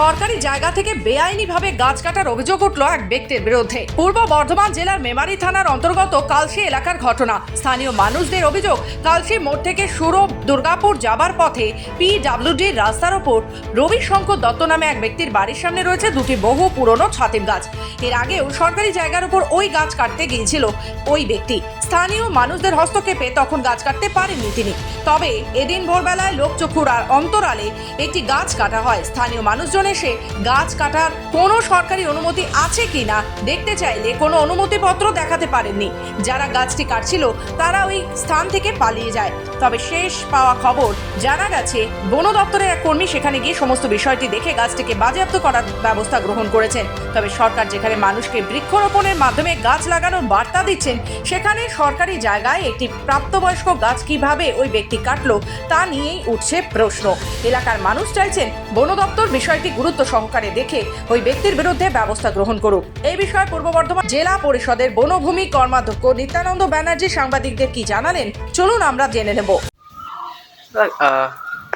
সরকারি জায়গা থেকে বেআইনিভাবে গাছ কাটার অভিযোগ উঠল এক ব্যক্তির বিরুদ্ধে। পূর্ব বর্ধমান জেলার মেমারি থানার অন্তর্গত কালশি এলাকার ঘটনা। স্থানীয় মানুষদের অভিযোগ কালশি মোড় থেকে সুরভ দুর্গাপুর যাবার পথে পিডাব্লিউডির রাস্তার ওপর রবি শঙ্কর দত্ত নামে এক ব্যক্তির বাড়ির সামনে রয়েছে দুটি বহু পুরনো ছাতিম গাছ। এর আগেও সরকারি জায়গার উপর ওই গাছ কাটতে গিয়েছিল ওই ব্যক্তি। স্থানীয় মানুষদের হস্তক্ষেপে তখন গাছ কাটতে পারেননি তিনি। তবে এদিন ভোরবেলায় লোকচক্ষুর আর অন্তরালে একটি গাছ কাটা হয়। স্থানীয় মানুষজন এসে গাছ কাটার কোনো সরকারি অনুমতি আছে কিনা দেখতে চাইলে কোনো অনুমতিপত্র দেখাতে পারেননি। যারা গাছটি কাটছিল, তারা ওই স্থান থেকে পালিয়ে যায়। তবে শেষ পাওয়া খবর জানা গেছে, বন দপ্তরের এক কর্মী সেখানে গিয়ে সমস্ত বিষয়টি দেখে গাছটিকে বাজেয়াপ্ত করার ব্যবস্থা গ্রহণ করেছেন। তবে সরকার যেখানে মানুষকে বৃক্ষরোপণের মাধ্যমে গাছ লাগানোর বার্তা দিচ্ছেন, সেখানে সরকারি জায়গায় একটি প্রাপ্তবয়স্ক গাছ কীভাবে ওই ব্যক্তি কাটলো তা নিয়েই উঠছে প্রশ্ন। এলাকার মানুষ চাইছেন বন দপ্তর বিষয়টি গুরুত্ব সহকারে দেখে ওই ব্যক্তির বিরুদ্ধে ব্যবস্থা গ্রহণ করুক। এই বিষয়ে পূর্ব বর্ধমান জেলা পরিষদের বনভূমি কর্মাধ্যক্ষ নিত্যানন্দ ব্যানার্জি সাংবাদিকদের কি জানালেন চলুন আমরা জেনে নেব।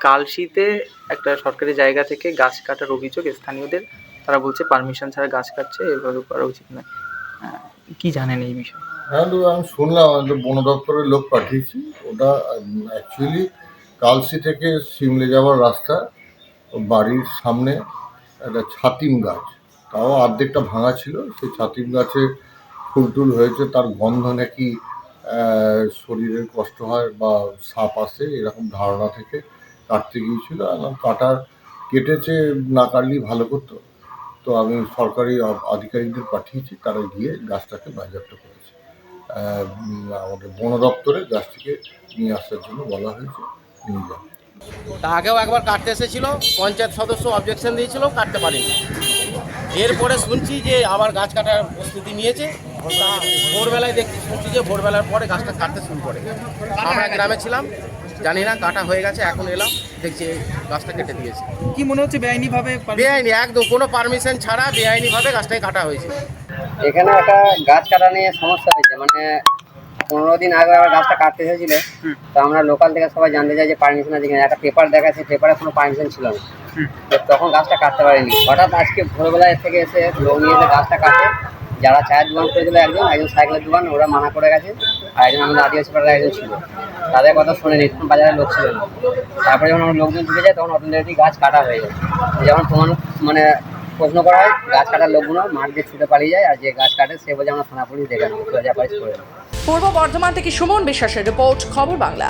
কালশিতে একটা সরকারি জায়গা থেকে গাছ কাটার অভিযোগ স্থানীয়দের। তারা বলছে পারমিশন ছাড়া গাছ কাটছে এভাবে করা উচিত নয়। আহ, কি জানেন এই বিষয়ে? হ্যাঁ আমি শুনলাম আমাদের বন দপ্তরের লোক পাঠিয়েছি ওটা অ্যাকচুয়ালি কালসি থেকে সিমলে যাওয়ার রাস্তা বাড়ির সামনে একটা ছাতিম গাছ। তাও অর্ধেকটা ভাঙা ছিল। সেই ছাতিম গাছে ফুল টুল হয়েছে। তার গন্ধ নাকি শরীরের কষ্ট হয় বা সাপ আসে, এরকম ধারণা থেকে কাটতে গিয়েছিল। এবং কাটার কেটেছে না কাটলেই ভালো করতো। তো আমি সরকারি আধিকারিকদের পাঠিয়েছি। তারা গিয়ে গাছটাকে বাজেয়াপ্ত করেছে। আমাদের বন দপ্তরে গাছটিকে নিয়ে আসার জন্য বলা হয়েছে, নিয়ে যান। তা আগেও একবার কাটতে এসেছিল পঞ্চায়েত সদস্য অবজেকশন দিয়েছিল কাটতে পারিনি। এরপরে শুনছি যে আবার গাছ কাটার প্রস্তুতি নিয়েছে ভোরবেলায় দেখছি শুনছি যে ভোরবেলার পরে গাছটা কাটতে শুরু করে। আমরা গ্রামে ছিলাম জানি না কাটা হয়ে গেছে এখন এলাম দেখছি গাছটা কেটে দিয়েছে। কি মনে হচ্ছে বেআইনি ভাবে বেআইনি একদম কোনো পারমিশন ছাড়া বেআইনিভাবে গাছটাই কাটা হয়েছে। এখানে একটা গাছ কাটা নিয়ে সমস্যা হয়েছে মানে পনেরো দিন আগে আবার গাছটা কাটতে এসেছিল তো আমরা লোকাল থেকে সবাই জানতে চাই যে পারমিশন আছে কিনা। একটা পেপার দেখাচ্ছে পেপারে কোনো পারমিশন ছিল না। তো তখন গাছটা কাটতে পারিনি। হঠাৎ আজকে ভোরবেলা এর থেকে এসে লোক নিয়ে এসে গাছটা কাটে। যারা চায়ের দোকান করে দিল একজন একজন সাইকেলের দোকান ওরা মানা করে গেছে। আর একজন আমাদের আদিবাসী পাড়ার একজন ছিল। তাদের কথা শুনে তখন বাজারে লোক ছিল না। তারপরে যখন আমার লোকজন ঢুকে যায় তখন অটোমেটিক গাছ কাটা হয়ে যায়। যেমন প্রমাণ মানে প্রশ্ন করা হয় গাছ কাটার লোকগুলো মাঠ দিয়ে ছুটে পালিয়ে যায় আর যে গাছ কাটে সে বলছে আমরা থানা পুলিশ দেখে নেব পালিশ করে নেব। পূর্ব বর্ধমান থেকে সুমন বিশ্বাসের রিপোর্ট খবর বাংলা।